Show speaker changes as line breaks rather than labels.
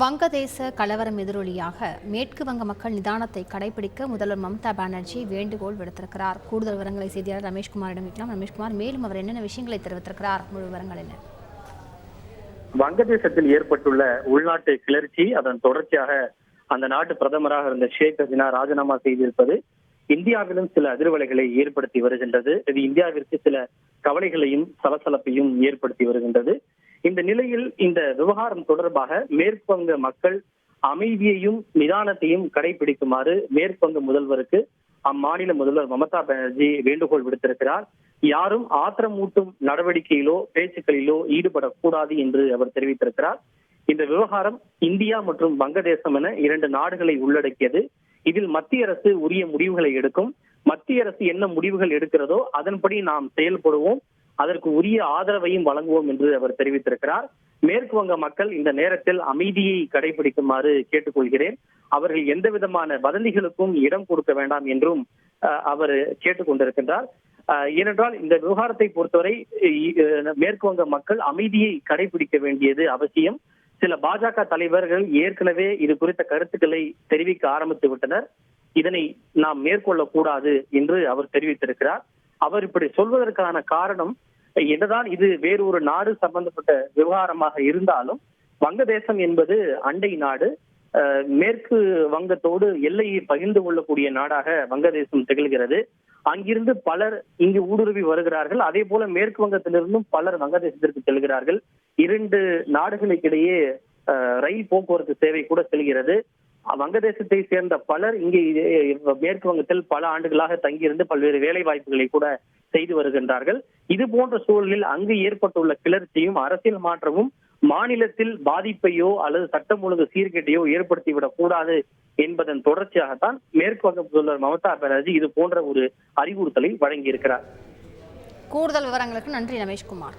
வங்கதேச கலவரம் எதிரொலியாக மேற்கு வங்க மக்கள் நிதானத்தை கடைபிடிக்க முதல்வர் மம்தா பானர்ஜி வேண்டுகோள் விடுத்திருக்கிறார். கூடுதல் விவரங்களை செய்தியாளர் ரமேஷ்குமாரிடம் கேட்கலாம். ரமேஷ்குமார் மேலும் அவர் என்னென்ன விஷயங்களை தெரிவித்திருக்கிறார்? முழு விவரங்கள் என்ன?
வங்கதேசத்தில் ஏற்பட்டுள்ள உள்நாட்டு கிளர்ச்சி அதன் தொடர்ச்சியாக அந்த நாட்டு பிரதமராக இருந்த ஷேக் ஹசினா ராஜினாமா செய்திருப்பது இந்தியாவிலும் சில அதிர்வலைகளை ஏற்படுத்தி வருகின்றது. இது இந்தியாவிற்கு சில கவலைகளையும் சலசலப்பையும் ஏற்படுத்தி வருகின்றது. இந்த நிலையில் இந்த விவகாரம் தொடர்பாக மேற்கு வங்க மக்கள் அமைதியையும் நிதானத்தையும் கடைபிடிக்குமாறு மேற்கு வங்க முதல்வருக்கு அம்மாநில முதல்வர் மமதா பானர்ஜி வேண்டுகோள் விடுத்திருக்கிறார். யாரும் ஆத்திரமூட்டும் நடவடிக்கையிலோ பேச்சுக்களிலோ ஈடுபடக்கூடாது என்று அவர் தெரிவித்திருக்கிறார். இந்த விவகாரம் இந்தியா மற்றும் வங்கதேசம் என இரண்டு நாடுகளை உள்ளடக்கியது. இதில் மத்திய அரசு உரிய முடிவுகளை எடுக்கும். மத்திய அரசு என்ன முடிவுகள் எடுக்கிறதோ அதன்படி நாம் செயல்படுவோம். அதற்கு உரிய ஆதரவையும் வழங்குவோம் என்று அவர் தெரிவித்திருக்கிறார். மேற்கு வங்க மக்கள் இந்த நேரத்தில் அமைதியை கடைபிடிக்குமாறு கேட்டுக்கொள்கிறேன். அவர்கள் எந்த விதமான வதந்திகளுக்கும் இடம் கொடுக்க வேண்டாம் என்றும் அவர் கேட்டுக்கொண்டிருக்கின்றார். ஏனென்றால் இந்த விவகாரத்தை பொறுத்தவரை மேற்கு வங்க மக்கள் அமைதியை கடைபிடிக்க வேண்டியது அவசியம். சில பாஜக தலைவர்கள் ஏற்கனவே இது குறித்த கருத்துக்களை தெரிவிக்க ஆரம்பித்து விட்டனர். இதனை நாம் மேற்கொள்ளக்கூடாது என்று அவர் தெரிவித்திருக்கிறார். அவர் இப்படி சொல்வதற்கான காரணம் என்னதான் இது வேறு ஒரு நாடு சம்பந்தப்பட்ட விவகாரமாக இருந்தாலும் வங்கதேசம் என்பது அண்டை நாடு. மேற்கு வங்கத்தோடு எல்லையை பகிர்ந்து கொள்ளக்கூடிய நாடாக வங்கதேசம் திகழ்கிறது. அங்கிருந்து பலர் இங்கு ஊடுருவி வருகிறார்கள். அதே போல மேற்கு வங்கத்திலிருந்தும் பலர் வங்கதேசத்திற்கு செல்கிறார்கள். இரண்டு நாடுகளுக்கிடையே ரயில் போக்குவரத்து சேவை கூட செல்கிறது. வங்கதேசத்தை சேர்ந்த பலர் இங்கே மேற்கு வங்கத்தில் பல ஆண்டுகளாக தங்கியிருந்து பல்வேறு வேலை வாய்ப்புகளை கூட செய்து வருகின்றார்கள். இது போன்ற சூழலில் அங்கு ஏற்பட்டுள்ள கிளர்ச்சியும் அரசியல் மாற்றமும் மாநிலத்தில் பாதிப்பையோ அல்லது சட்டம் ஒழுங்கு சீர்கேட்டையோ ஏற்படுத்திவிடக் கூடாது என்பதன் தொடர்ச்சியாகத்தான் மேற்கு வங்க முதல்வர் மமதா பானர்ஜி இது போன்ற ஒரு அறிவுறுத்தலை வழங்கியிருக்கிறார்.
கூடுதல் விவரங்களுக்கு நன்றி ரமேஷ்குமார்.